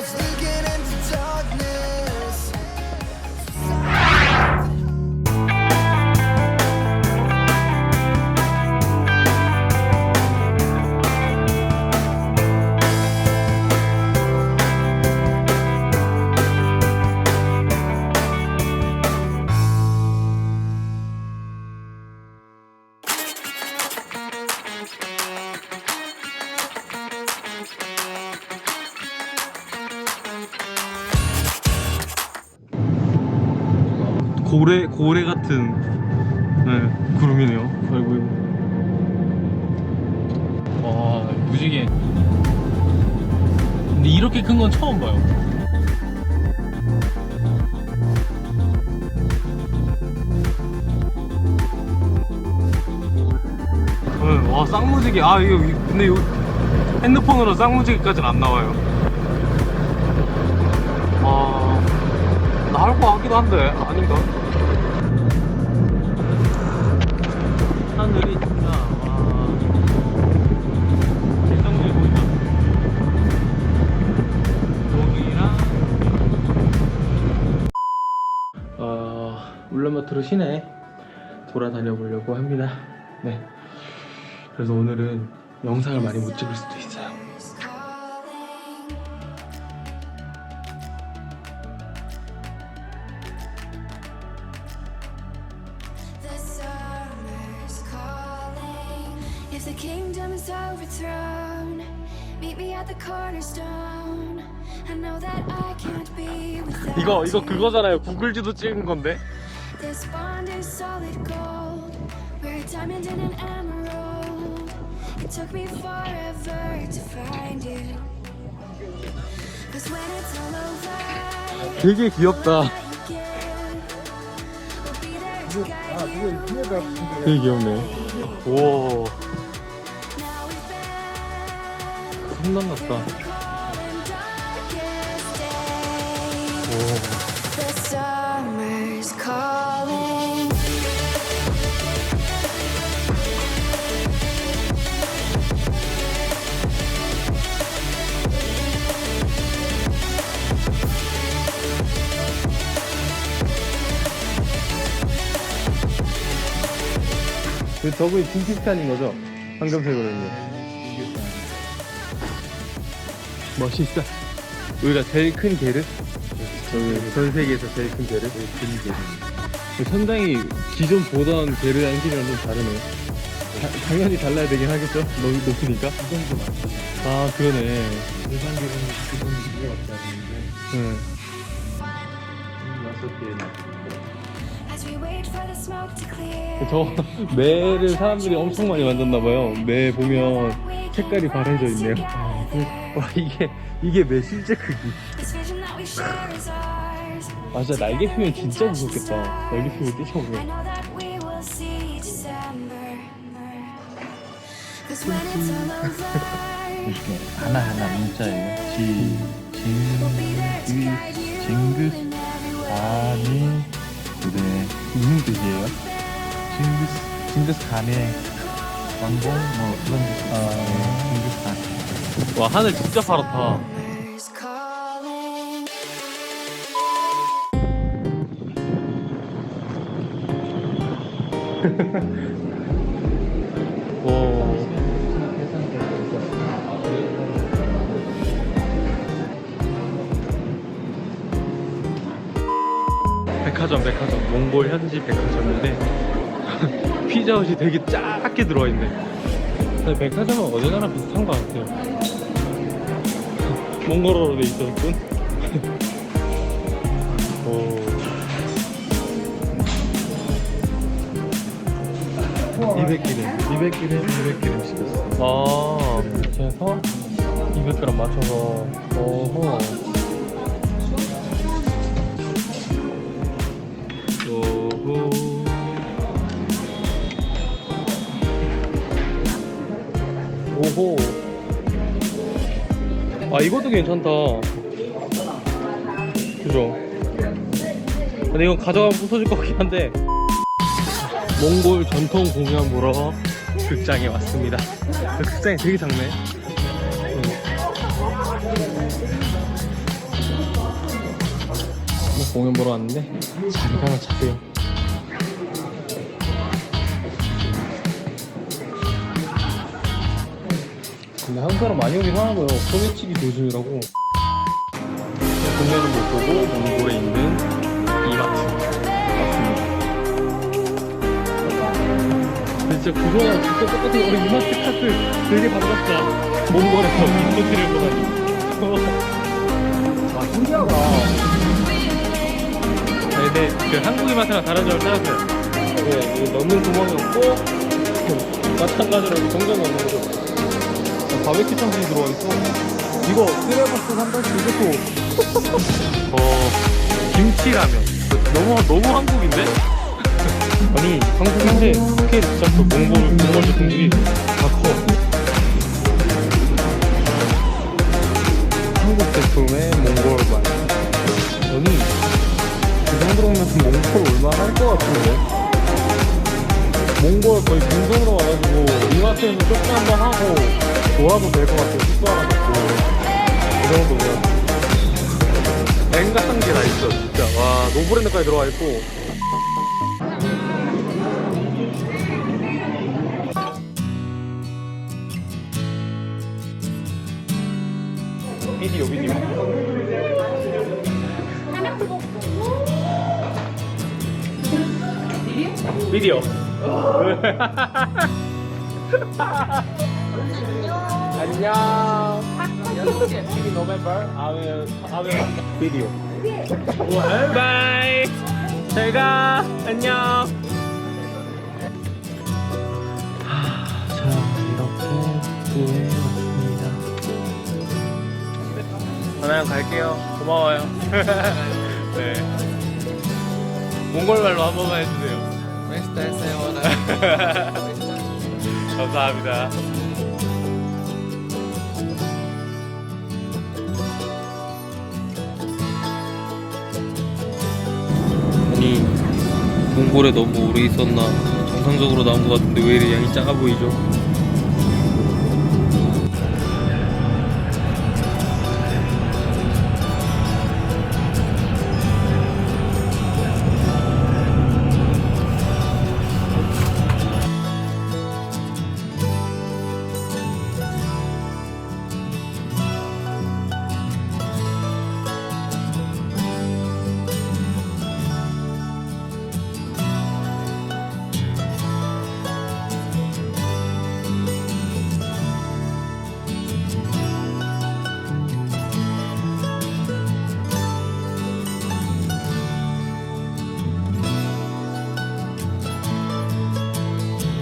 was 고래 고래 같은 네, 구름이네요. 아이고. 와 무지개. 근데 이렇게 큰 건 처음 봐요. 네, 와 쌍무지개. 아 이거 이- 근데 이거 핸드폰으로 쌍무지개까지는 안 나와요. 같기도 한데 아닌가? 하늘이 진짜 와. 쌍무지개 보인다. 여기랑 어, 울란바토르 시내 돌아다녀 보려고 합니다. 네. 그래서 오늘은 영상을 많이 못 찍을 수도 있어요. If the kingdom is overthrown, meet me at the cornerstone. I know that I can't be without 이거 이거 you. 그거잖아요. 구글 지도 찍은 건데. This bond is solid gold. We're a diamond and an emerald. It took me forever to find you. Cause when it's all over, 되게 귀엽다. you give will be there to guide you. 되게 귀엽네. 오, summer's calling. 그 저분이 징기스칸인 거죠? 황금색으로 있는. 멋있어. 우리가 제일 큰 개를? 전 세계에서 제일 큰 개를? 제일 큰 개를. 천장이 기존 보던 개를 양식이랑 좀 다르네. 다- 당연히 달라야 되긴 하겠죠? 높, 높으니까. 아, 그러네. 일반 기름 기본 두개 갖다 놨는데 응. 여섯 개 As 저 매를 사람들이 엄청 많이 만졌나봐요. 매 보면 색깔이 바래져 있네요. 와, 이게, 이게 매 실제 크기. 아, 진짜 날개 피면 진짜 무섭겠다. 날개 I 뛰쳐오면. 이렇게 하나하나 문자예요 지, 징, you 징긋 every 그래 무슨 뜻이에요? 징기스 징기스 간의 왕공 뭐 그런 뜻 아, 징기스 간 와, 하늘 진짜 파랗다. 백화점, 백화점. 몽골 현지 백화점인데 피자헛이 되게 작게 들어와 있네. 근데 백화점은 어느 나라 비슷한 것 같아요. 몽골어로 돼 있었군. 오. 200g 200g 200g 시켰어 아, 이렇게 해서 200g 맞춰서. 오호. 아, 이것도 괜찮다. 그죠? 근데 이건 가져가면 부서질 것 같긴 한데. 몽골 전통 공연 보러 극장에 왔습니다. 그 극장이 되게 작네. 공연 보러 왔는데 하나 차세요. 근데 한국 사람 많이 오긴 하나봐요. 소매치기 조심이라고. 공연은 못 보고 몽골에 있는 이마트 왔습니다. 근데 진짜 그거랑 진짜 똑같아요. 우리 이마트 카트 되게 반갑다. 몽골에서 이마트를 보다니. 아, 신기하다. 네, 근데 그 한국의 맛이랑 다른 점을 찾았어요. 네, 이 넣는 구멍이 없고 마찬가지로 정전 넣는 거죠. 바베큐 청소기 들어와 있어. 이거 쓰레버스 산다시 이것도 어 김치라면 너무 너무 한국인데? 아니 한국인데 스케일 진짜 그 몽골 몽골 제품들이 다 커. 한국 제품의 몽골 맛. 아니 이 정도면 몽골 얼마 할 것 같은데? 몽골 거의 중동으로 와가지고 이마트에서 쇼핑 한번 하고 돌아도 될 것 같아요. 숙소 하나 잡고 이 정도면. 앵간한 게 다 있어 진짜. 와 노브랜드까지 들어와 있고. 비디오 비디오. 비디오. 안녕. TV November. I will video. 바이. 잘 가. 안녕. 자 이렇게 갈게요. 고마워요. 네. 몽골 말로 한 번만 해주세 요. 감사합니다. 아니 몽골에 너무 오래 있었나 정상적으로 나온 것 같은데 왜 이리 양이 작아 보이죠?